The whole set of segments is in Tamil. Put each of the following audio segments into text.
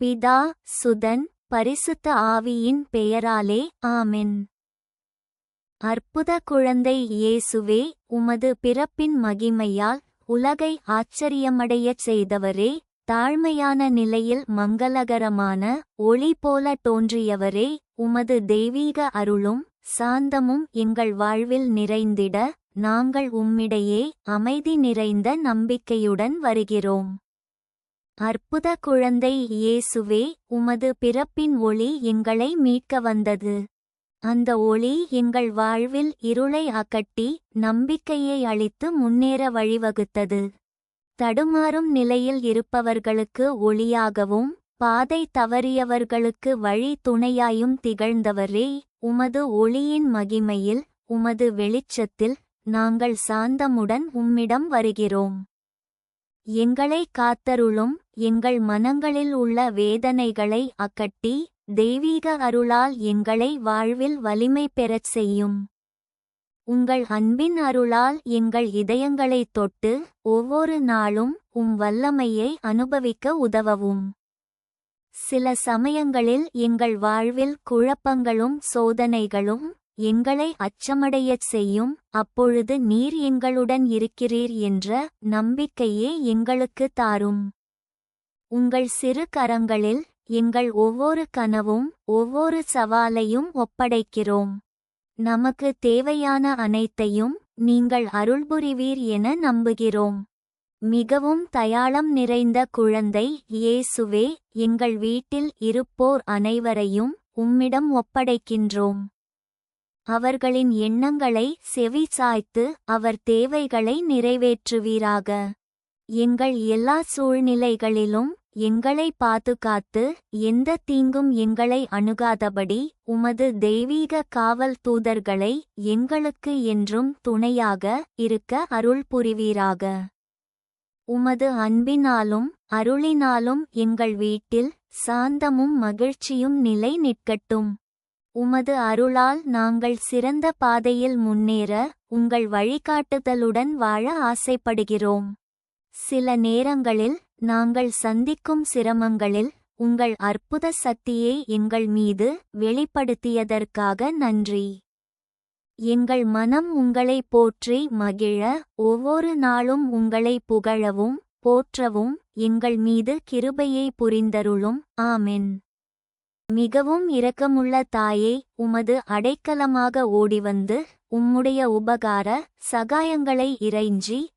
பிதா சுதன் பரிசுத்த ஆவியின் பெயராலே ஆமென். அற்புத குழந்தை இயேசுவே உமது பிறப்பின் மகிமையால் உலகை ஆச்சரியமடையச் செய்தவரே தாழ்மையான நிலையில் மங்களகரமான ஒளி போல தோன்றியவரே உமது தெய்வீக அருளும் சாந்தமும் எங்கள் வாழ்வில் நிறைந்திட நாங்கள் உம்மிடையே அமைதி நிறைந்த நம்பிக்கையுடன் வருகிறோம். அற்புத குழந்தை இயேசுவே உமது பிறப்பின் ஒளி எங்களை மீட்க வந்தது. அந்த ஒளி எங்கள் வாழ்வில் இருளை அகட்டி நம்பிக்கையை அளித்து முன்னேற வழிவகுத்தது. தடுமாறும் நிலையில் இருப்பவர்களுக்கு ஒளியாகவும் பாதை தவறியவர்களுக்கு வழி துணையாயும் திகழ்ந்தவரே உமது ஒளியின் மகிமையில் உமது வெளிச்சத்தில் நாங்கள் சாந்தமுடன் உம்மிடம் வருகிறோம். எங்களை காத்தருளும் எங்கள் மனங்களில் உள்ள வேதனைகளை அகட்டி தெய்வீக அருளால் எங்களை வாழ்வில் வலிமை பெறச் செய்யும். உங்கள் அன்பின் அருளால் எங்கள் இதயங்களைத் தொட்டு ஒவ்வொரு நாளும் உம் வல்லமையை அனுபவிக்க உதவவும். சில சமயங்களில் எங்கள் வாழ்வில் குழப்பங்களும் சோதனைகளும் எங்களை அச்சமடையச் செய்யும். அப்பொழுது நீர் எங்களுடன் இருக்கிறீர் என்ற நம்பிக்கையே எங்களுக்கு தாரும். உங்கள் சிறு கரங்களில் எங்கள் ஒவ்வொரு கனவும் ஒவ்வொரு சவாலையும் ஒப்படைக்கிறோம். நமக்கு தேவையான அனைத்தையும் நீங்கள் அருள்புரிவீர் என நம்புகிறோம். மிகவும் தயாளம் நிறைந்த குழந்தை இயேசுவே எங்கள் வீட்டில் இருப்போர் அனைவரையும் உம்மிடம் ஒப்படைக்கின்றோம். அவர்களின் எண்ணங்களை செவி சாய்த்து அவர் தேவைகளை நிறைவேற்றுவீராக. எங்கள் எல்லா சூழ்நிலைகளிலும் எங்களை பாதுகாத்து எந்த தீங்கும் எங்களை அணுகாதபடி உமது தெய்வீக காவல் தூதர்களை எங்களுக்கு என்றும் துணையாக இருக்க அருள் புரிவீராக. உமது அன்பினாலும் அருளினாலும் எங்கள் வீட்டில் சாந்தமும் மகிழ்ச்சியும் நிலை நிற்கட்டும். உமது அருளால் நாங்கள் சிறந்த பாதையில் முன்னேற உங்கள் வழிகாட்டுதலுடன் வாழ ஆசைப்படுகிறோம். சில நேரங்களில் நாங்கள் சந்திக்கும் சிரமங்களில் உங்கள் அற்புத சக்தியை எங்கள் மீது வெளிப்படுத்தியதற்காக நன்றி. எங்கள் மனம் உங்களை போற்றி மகிழ ஒவ்வொரு நாளும் உங்களை புகழவும் போற்றவும் எங்கள் மீது கிருபையை புரிந்தருளும். ஆமென். மிகவும் இரக்கமுள்ள தாயே உமது அடைக்கலமாக ஓடிவந்து உம்முடைய உபகார சகாயங்களை இறைஞ்சி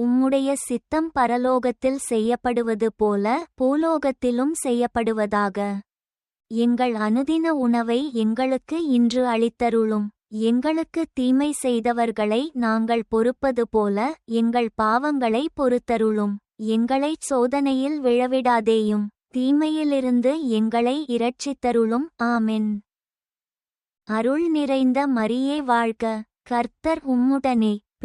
உம்முடைய சித்தம் பரலோகத்தில் செய்யப்படுவது போல பூலோகத்திலும் செய்யப்படுவதாக. எங்கள் அனுதின உணவை எங்களுக்கு இன்று அளித்தருளும். எங்களுக்கு தீமை செய்தவர்களை நாங்கள் பொறுப்பது போல எங்கள் பாவங்களை பொறுத்தருளும். எங்களைச் சோதனையில் விழவிடாதேயும். தீமையிலிருந்து எங்களை இரட்சித்தருளும். ஆமென். அருள் நிறைந்த மரியே வாழ்க. கர்த்தர் உம்முடனே.